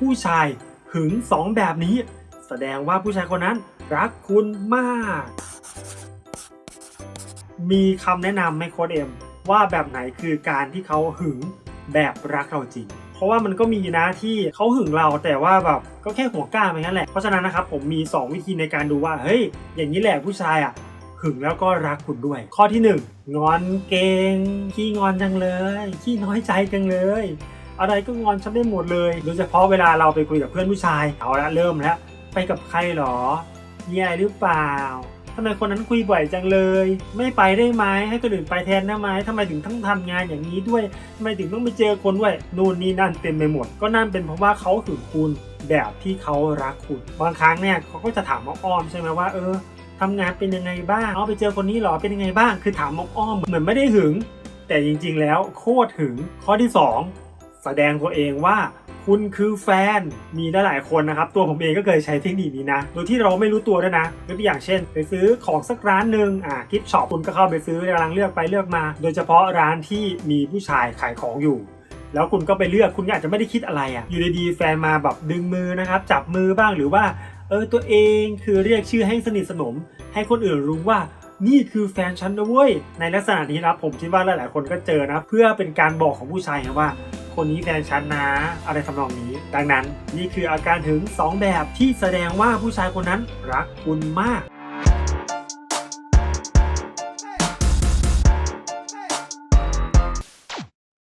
ผู้ชายหึงสองแบบนี้ แสดงว่าผู้ชายคนนั้นรักคุณมาก มีคำแนะนำไหมโค้ดเอ็มว่าแบบไหนคือการที่เขาหึงแบบรักเราจริง เพราะว่ามันก็มีนะที่เขาหึงเราแต่ว่าแบบก็แค่หัวกล้าไปงั้นแหละ เพราะฉะนั้นนะครับผมมี 2 วิธีในการดูว่าเฮ้ยอย่างนี้แหละผู้ชายอะหึงแล้วก็รักคุณด้วย ข้อที่ 1 งอนเก่งขี้งอนจังเลยขี้น้อยใจจังเลย อะไรก็งอนฉันได้หมดเลยโดยเฉพาะเวลาเราไปคุยกับเพื่อนผู้ชายเอาละเริ่มแล้วไปกับใครหรอมีอะไรหรือเปล่าทำไมคนนั้นคุยบ่อยจังเลย ไม่ไปได้ไหมให้คนอื่นไปแทนได้ไหมทำไมถึงต้องทำงานอย่างนี้ด้วยทำไมถึงต้องไปเจอคนด้วยนู่นนี่นั่นเต็มไปหมด ก็นั่นเป็นเพราะว่าเขาถึงคุณแบบที่เขารักคุณบางครั้งเนี่ยเขาก็จะถามอ้อมใช่ไหมว่าเออทำงานเป็นยังไงบ้าง เอาไปเจอคนนี้หรอเป็นยังไงบ้าง คือถามอ้อมเหมือนไม่ได้หึง แต่จริงๆแล้วโคตรหึงข้อที่ 2 แสดงตัวเองว่าคุณคือแฟนมีได้หลายคนนะครับ ตัวผมเองก็เคยใช้เทคนิคนี้นะ โดยที่เราไม่รู้ตัวด้วยนะยกตัวอย่างเช่น ไปซื้อของสักร้านหนึ่งอ่ากิฟช็อปคุณก็เข้าไปซื้อกำลังเลือกไปเลือกมา โดยเฉพาะร้านที่มีผู้ชายขายของอยู่ แล้วคุณก็ไปเลือกคุณอาจจะไม่ได้คิดอะไรอะ่ะอยู่ดีๆแฟนมาแบบดึงมือนะครับจับมือบ้างหรือว่าเออตัวเองคือเรียกชื่อให้สนิทสนม ให้คนอื่นรู้ว่านี่คือแฟนฉันนะเว้ยในลักษณะนี้นะครับผมคิดว่าหลายๆ คนก็เจอนะ เพื่อเป็นการบอกของผู้ชายนะว่า คนนี้แฟนฉันนะอะไรทำนองนี้ ดังนั้นนี่คืออาการถึง 2 แบบที่แสดงว่าผู้ชายคนนั้นรักคุณมาก